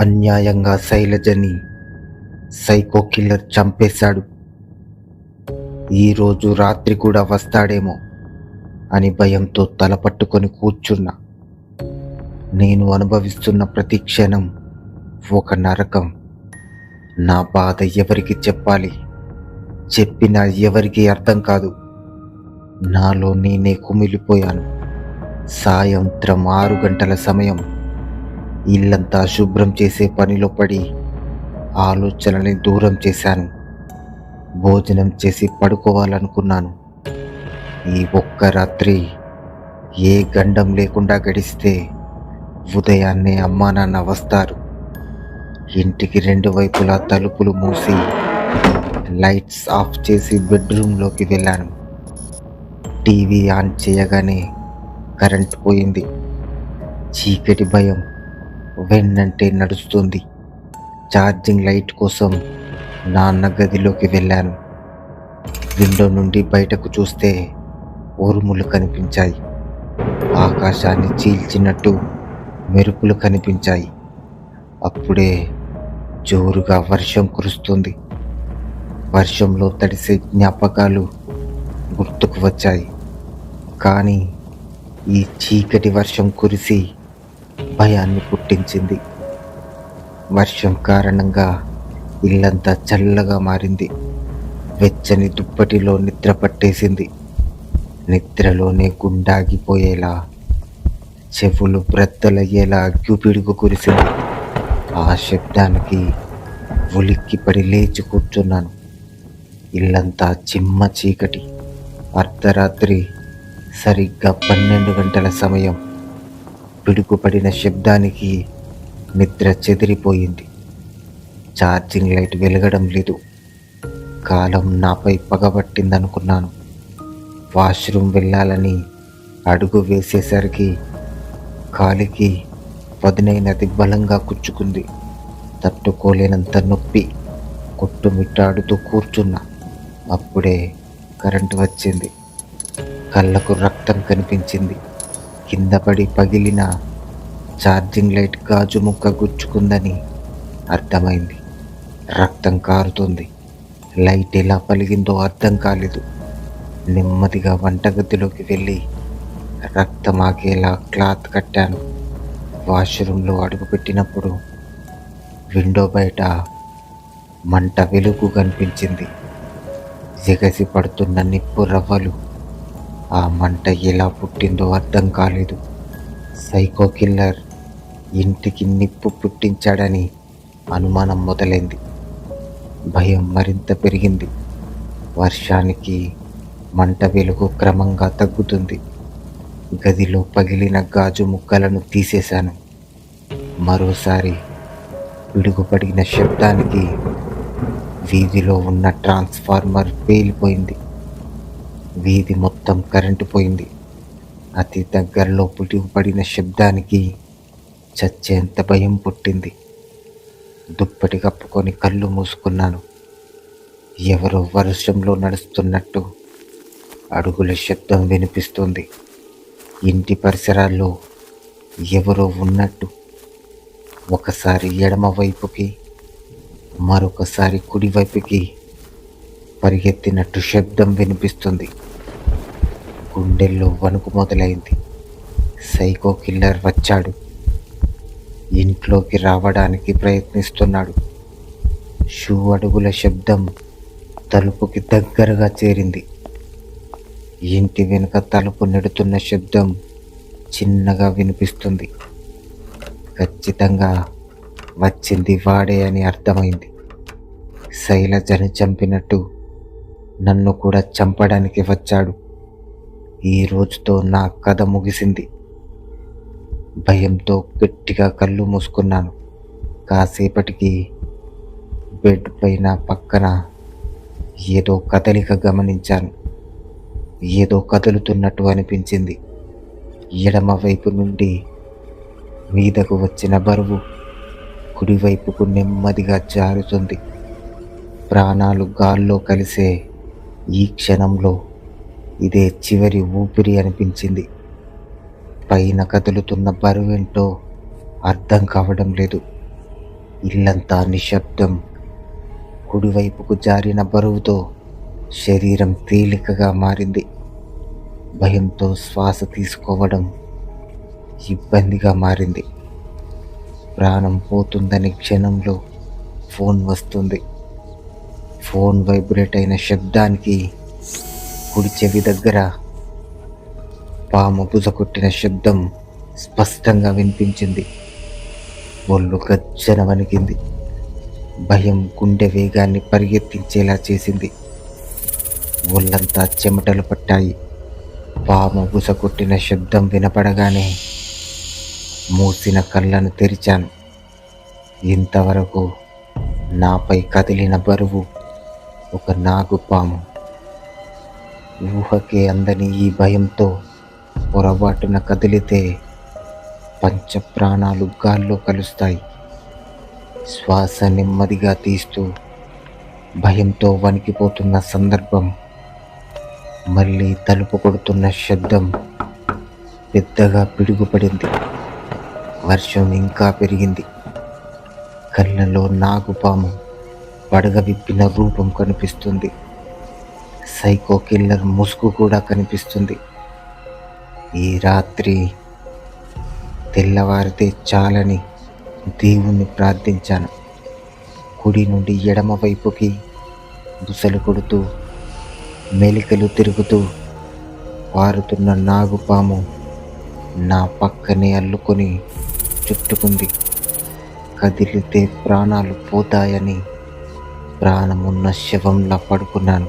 అన్యాయంగా శైలజని psycho killer చంపేశాడు. ఈరోజు రాత్రి కూడా వస్తాడేమో అని భయంతో తలపట్టుకొని కూర్చున్నా. నేను అనుభవిస్తున్న ప్రతి క్షణం ఒక నరకం. నా బాధ ఎవరికి చెప్పాలి? చెప్పినా ఎవరికి అర్థం కాదు. నాలో నేనే కుమిలిపోయాను. సాయంత్రం ఆరు గంటల సమయం. ఇల్లంతా శుభ్రం చేసే పనిలో పడి ఆలోచనని దూరం చేశాను. భోజనం చేసి పడుకోవాలనుకున్నాను. ఈ ఒక్క రాత్రి ఏ గండం లేకుండా గడిస్తే ఉదయాన్నే అమ్మా నాన్న వస్తారు. ఇంటికి రెండు వైపులా తలుపులు మూసి లైట్స్ ఆఫ్ చేసి బెడ్రూమ్లోకి వెళ్ళాను. టీవీ ఆన్ చేయగానే కరెంట్ పోయింది. చీకటి భయం వెన్నంటే నడుస్తుంది. ఛార్జింగ్ లైట్ కోసం నాన్న గదిలోకి వెళ్ళాను. విండో నుండి బయటకు చూస్తే ఉరుములు కనిపించాయి. ఆకాశాన్ని చీల్చినట్టు మెరుపులు కనిపించాయి. అప్పుడే జోరుగా వర్షం కురుస్తుంది. వర్షంలో తడిసే జ్ఞాపకాలు గుర్తుకు వచ్చాయి. కానీ ఈ చీకటి వర్షం కురిసి భయాన్ని పుట్టించింది. వర్షం కారణంగా ఇల్లంతా చల్లగా మారింది. వెచ్చని దుప్పటిలో నిద్ర పట్టేసింది. నిద్రలోనే గుండాగిపోయేలా చెవులు బ్రద్దలయ్యేలా అగ్గిపిడుగు కురిసింది. ఆ శబ్దానికి ఉలిక్కిపడి లేచి కూర్చున్నాను. ఇల్లంతా చిమ్మ చీకటి. అర్ధరాత్రి సరిగ్గా పన్నెండు గంటల సమయం. పిడుగుపడిన శబ్దానికి నిద్ర చెదిరిపోయింది. ఛార్జింగ్ లైట్ వెలగడం లేదు. కాలం నాపై పగబట్టిందనుకున్నాను. వాష్రూమ్ వెళ్ళాలని అడుగు వేసేసరికి కాలికి వదినైనది బలంగా కుచ్చుకుంది. తట్టుకోలేనంత నొప్పి కొట్టుమిట్టాడుతూ కూర్చున్నా. అప్పుడే కరెంటు వచ్చింది. కళ్ళకు రక్తం కనిపించింది. కింద పడి పగిలిన ఛార్జింగ్ లైట్ గాజు ముక్క గుచ్చుకుందని అర్థమైంది. రక్తం కారుతుంది. లైట్ ఎలా పలిగిందో అర్థం కాలేదు. నెమ్మదిగా వంటగదిలోకి వెళ్ళి రక్తం ఆగేలా క్లాత్ కట్టాను. వాష్రూమ్లో అడుగుపెట్టినప్పుడు విండో బయట మంట వెలుగు కనిపించింది. ఎగసి పడుతున్న నిప్పు రవ్వలు ఆ మంట ఎలా పుట్టిందో అర్థం కాలేదు. సైకో కిల్లర్ ఇంటికి నిప్పు పుట్టించాడని అనుమానం మొదలైంది. భయం మరింత పెరిగింది. వర్షానికి మంట వెలుగు క్రమంగా తగ్గుతుంది. గదిలో పగిలిన గాజు ముక్కలను తీసేశాను. మరోసారి పిడుగుపడిన శబ్దానికి వీధిలో ఉన్న ట్రాన్స్ఫార్మర్ పేలిపోయింది. వీధి మొత్తం కరెంటు పోయింది. అతి దగ్గరలో పిడుగుపడిన శబ్దానికి చచ్చేంత భయం పుట్టింది. దుప్పటి కప్పుకొని కళ్ళు మూసుకున్నాను. ఎవరో వర్షంలో నడుస్తున్నట్టు అడుగుల శబ్దం వినిపిస్తుంది. ఇంటి పరిసరాల్లో ఎవరో ఉన్నట్టు ఒకసారి ఎడమ వైపుకి మరొకసారి కుడివైపుకి పరిగెత్తినట్టు శబ్దం వినిపిస్తుంది. గుండెల్లో వణుకు మొదలైంది. సైకో కిల్లర్ వచ్చాడు. ఇంట్లోకి రావడానికి ప్రయత్నిస్తున్నాడు. షూ అడుగుల శబ్దం తలుపుకి దగ్గరగా చేరింది. ఇంటి వెనుక తలుపు నెడుతున్న శబ్దం చిన్నగా వినిపిస్తుంది. ఖచ్చితంగా వచ్చింది వాడే అని అర్థమైంది. శైలజను చంపినట్టు నన్ను కూడా చంపడానికి వచ్చాడు. ఈ రోజుతో నా కథ ముగిసింది. భయంతో గట్టిగా కళ్ళు మూసుకున్నాను. కాసేపటికి బెడ్ పైన పక్కన ఏదో కదలిక గమనించాను. ఏదో కదులుతున్నట్టు అనిపించింది. ఎడమ వైపు నుండి మీదకు వచ్చిన బరువు కుడివైపుకు నెమ్మదిగా జారుతుంది. ప్రాణాలు గాల్లో కలిసే ఈ క్షణంలో ఇదే చివరి ఊపిరి అనిపించింది. పైన కదులుతున్న బరువేంటో అర్థం కావడం లేదు. ఇల్లంతా నిశ్శబ్దం. కుడివైపుకు జారిన బరువుతో శరీరం తేలికగా మారింది. భయంతో శ్వాస తీసుకోవడం ఇబ్బందిగా మారింది. ప్రాణం పోతుందని క్షణంలో ఫోన్ వస్తుంది. ఫోన్ వైబ్రేట్ అయిన శబ్దానికి కుడి చెవి దగ్గర పాము బుజ కొట్టిన శబ్దం స్పష్టంగా వినిపించింది. ఒళ్ళు గజ్జన వణికింది. భయం గుండె వేగాన్ని పరిగెత్తించేలా చేసింది. ఒళ్ళంతా చెమటలు పట్టాయి. పాము బుస కొట్టిన శబ్దం వినపడగానే మూసిన కళ్ళను తెరిచాను. ఇంతవరకు నాపై కదిలిన బరువు ఒక నాగుపాము ఊహకే అందని ఈ భయంతో పొరపాటున కదిలితే పంచప్రాణాలు గాల్లో కలుస్తాయి. శ్వాస నెమ్మదిగా తీస్తూ భయంతో వణికిపోతున్న సందర్భం మళ్ళీ తలుపు కొడుతున్న శబ్దం పెద్దగా పిడుగుపడింది. వర్షం ఇంకా పెరిగింది. కళ్ళలో నాగుపాము పడగ విప్పిన రూపం కనిపిస్తుంది. సైకో కిల్లర్ ముసుగు కూడా కనిపిస్తుంది. ఈ రాత్రి తెల్లవారితే చాలని దేవుణ్ణి ప్రార్థించాను. కుడి నుండి ఎడమ వైపుకి బుసలు కొడుతూ మెలికలు తిరుగుతూ పారుతున్న నాగుపాము నా పక్కనే అల్లుకొని చుట్టుకుంది. కదిలితే ప్రాణాలు పోతాయని ప్రాణమున్న శవంలా పడుకున్నాను.